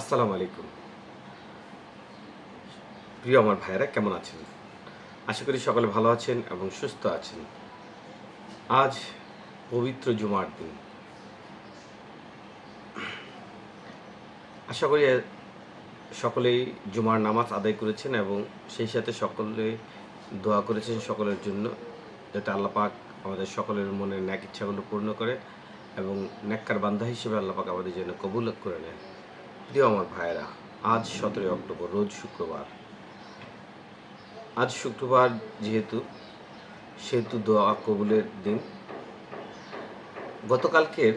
আসসালামু আলাইকুম। প্রিয় আমার ভাইয়েরা, কেমন আছেন? আশা করি সকলে ভালো আছেন এবং সুস্থ আছেন। আজ পবিত্র জুমার দিন। আশা করি সকলেই জুমার নামাজ আদায় করেছেন এবং সেই সাথে সকলে দোয়া করেছেন সকলের জন্য, যাতে আল্লাহ পাক আমাদের সকলের মনের ন্যাক ইচ্ছাগুলো পূর্ণ করে এবং ন্যাক্কার বান্ধা হিসেবে আল্লাহ পাক আমাদের জন্য কবুল করে নেয় প্রিয় আমার ভাইয়েরা, আজ সতেরোই অক্টোবর, রোজ শুক্রবার। আজ শুক্রবার যেহেতু, সেহেতু দোয়া কবুলের দিন। গতকালকের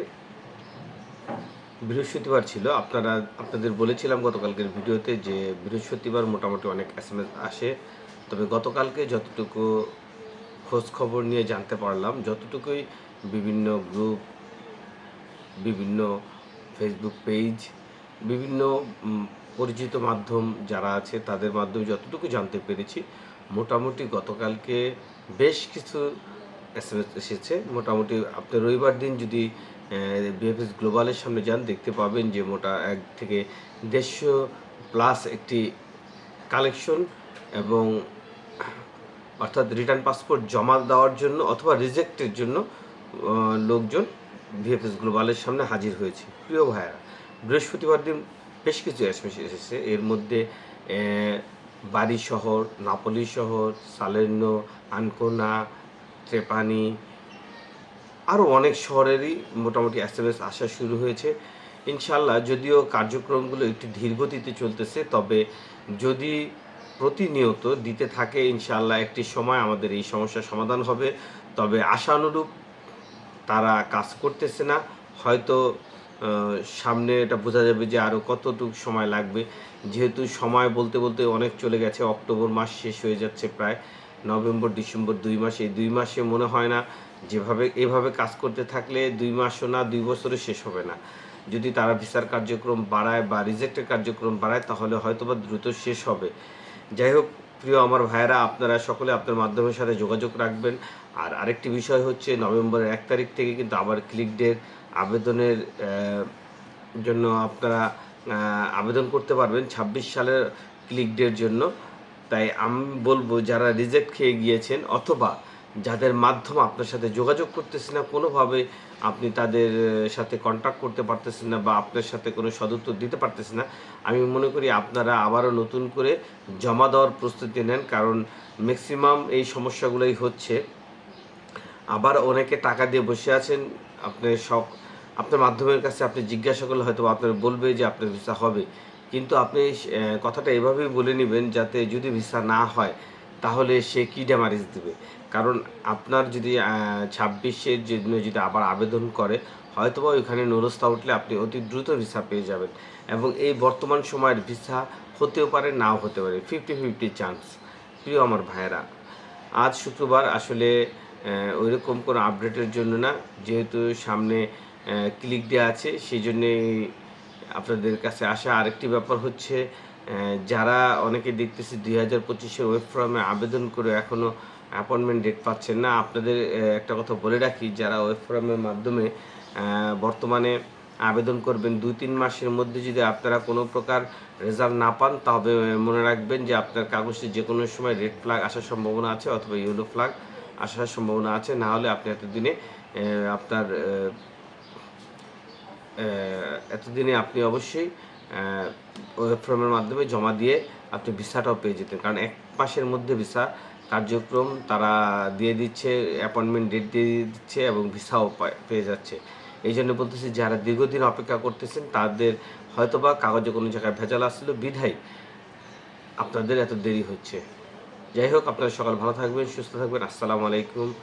বৃহস্পতিবার ছিল, আপনারা, আপনাদের বলেছিলাম গতকালকের ভিডিওতে যে বৃহস্পতিবার মোটামুটি অনেক এস আসে। তবে গতকালকে যতটুকু খোঁজ খবর নিয়ে জানতে পারলাম, যতটুকুই বিভিন্ন গ্রুপ, বিভিন্ন ফেসবুক পেজ বিভিন্ন পরিচিত মাধ্যম যারা আছে, তাদের মাধ্যমে যতটুকু জানতে পেরেছি, মোটামুটি গতকালকে বেশ কিছু এস এম এস এসেছে। মোটামুটি আপনি রবিবার দিন যদি বিএফএস গ্লোবালের সামনে যান, দেখতে পাবেন যে মোটা এক থেকে দেড়শো প্লাস একটি কালেকশন এবং অর্থাৎ রিটার্ন পাসপোর্ট জমা দেওয়ার জন্য অথবা রিজেক্টের জন্য লোকজন ভিএফএস গ্লোবালের সামনে হাজির হয়েছে। প্রিয় ভাইয়েরা বৃহস্পতিবার দিন বেশ কিছু এসএমএস এসেছে। এর মধ্যে বাড়ি শহর, নাপলি শহর, সালের্নো, আনকোনা, ত্রেপানি আরও অনেক শহরেরই মোটামুটি এস এম এস আসা শুরু হয়েছে। ইনশাল্লাহ যদিও কার্যক্রমগুলো একটু ধীরগতিতে চলতেছে, তবে যদি প্রতিনিয়ত দিতে থাকে ইনশাল্লাহ একটি সময় আমাদের এই সমস্যার সমাধান হবে। তবে আশানুরূপ তারা কাজ করতেছে না। হয়তো সামনে এটা বোঝা যাবে যে আরও কতটুকু সময় লাগবে। যেহেতু সময় বলতে বলতে অনেক চলে গেছে, অক্টোবর মাস শেষ হয়ে যাচ্ছে প্রায়, নভেম্বর, ডিসেম্বর দুই মাস। এই দুই মাসে মনে হয় না যেভাবে, এভাবে কাজ করতে থাকলে দুই মাসও না, দুই বছরে শেষ হবে না। যদি তারা ভিসার কার্যক্রম বাড়ায় বা রিজেক্টের কার্যক্রম বাড়ায়, তাহলে হয়তো বা দ্রুত শেষ হবে। যাই হোক প্রিয় আমার ভাইয়েরা, আপনারা সকলে আপনার মাধ্যমের সাথে যোগাযোগ রাখবেন। আর আরেকটি বিষয় হচ্ছে, নভেম্বরের এক তারিখ থেকে কিন্তু আবার ক্লিক ডের আবেদনের জন্য আপনারা আবেদন করতে পারবেন ছাব্বিশ সালের ক্লিক ডের জন্য। তাই আমি বলব, যারা রিজেক্ট খেয়ে গিয়েছেন অথবা যাদের মাধ্যম আপনার সাথে যোগাযোগ করতেছে না, কোনোভাবে আপনি তাদের সাথে কন্ট্যাক্ট করতে পারতেছেন না বা আপনার সাথে কোনো সদুত্তর দিতে পারতেছেন না, আমি মনে করি আপনারা আবারও নতুন করে জমা দেওয়ার প্রস্তুতি নেন, কারণ ম্যাক্সিমাম এই সমস্যাগুলোই হচ্ছে। আবার অনেকে টাকা দিয়ে বসে আছেন আপনি শখ, আপনার মাধ্যমের কাছে আপনি জিজ্ঞাসা করলে হয়তো আপনার বলবে যে আপনার ভিসা হবে। কিন্তু আপনি কথাটা এভাবেই বলে নেবেন যাতে যদি ভিসা না হয় তাহলে সে কী ড্যামারেজ দেবে? কারণ আপনার যদি ছাব্বিশের জন্য যদি আবার আবেদন করে হয়তোবা ওইখানে নরস্তা উঠলে আপনি অতি দ্রুত ভিসা পেয়ে যাবেন। এবং এই বর্তমান সময়ের ভিসা হতেও পারে নাও হতে পারে। ফিফটি ফিফটি চান্স প্রিয় আমার ভাইয়েরা। আজ শুক্রবার আসলে আহ, ওইরকম কোনো আপডেটের জন্য না। যেহেতু সামনে ক্লিক ডে আছে সেই জন্যে আপনাদের কাছে আসা আরেকটি ব্যাপার হচ্ছে যারা অনেকে দেখতেছি দুই হাজার পঁচিশের ওয়েব ফর্মে আবেদন করে এখনও অ্যাপয়েন্টমেন্ট ডেট পাচ্ছেন না। আপনাদের একটা কথা বলে রাখি, যারা ওয়েব ফর্মের মাধ্যমে বর্তমানে আবেদন করবেন দুই তিন মাসের মধ্যে যদি আপনারা কোনো প্রকার রেজাল্ট না পান, তবে মনে রাখবেন যে আপনার কাগজে যে কোনো সময় রেড ফ্ল্যাগ আসার সম্ভাবনা আছে অথবা ইয়েলো ফ্ল্যাগ আসার সম্ভাবনা আছে। না হলে আপনি এতদিনে আপনার এতদিনে আপনি অবশ্যই ওয়েব ফর্মের মাধ্যমে জমা দিয়ে আপনি ভিসাটাও পেয়ে যেতেন। কারণ এক মাসের মধ্যে ভিসা কার্যক্রম তারা দিয়ে দিচ্ছে অ্যাপয়েন্টমেন্ট ডেট দিয়ে দিচ্ছে এবং ভিসাও পায়- যাচ্ছে। এই জন্য বলতেছি, যারা দীর্ঘদিন অপেক্ষা করতেছেন, তাদের হয়তোবা কাগজে কোনো জায়গায় ভেজাল আসছিল বিধায় আপনাদের এত দেরি হচ্ছে। যাই হোক, আপনারা সকাল ভালো থাকবেন, সুস্থ থাকবেন। আসসালামু আলাইকুম।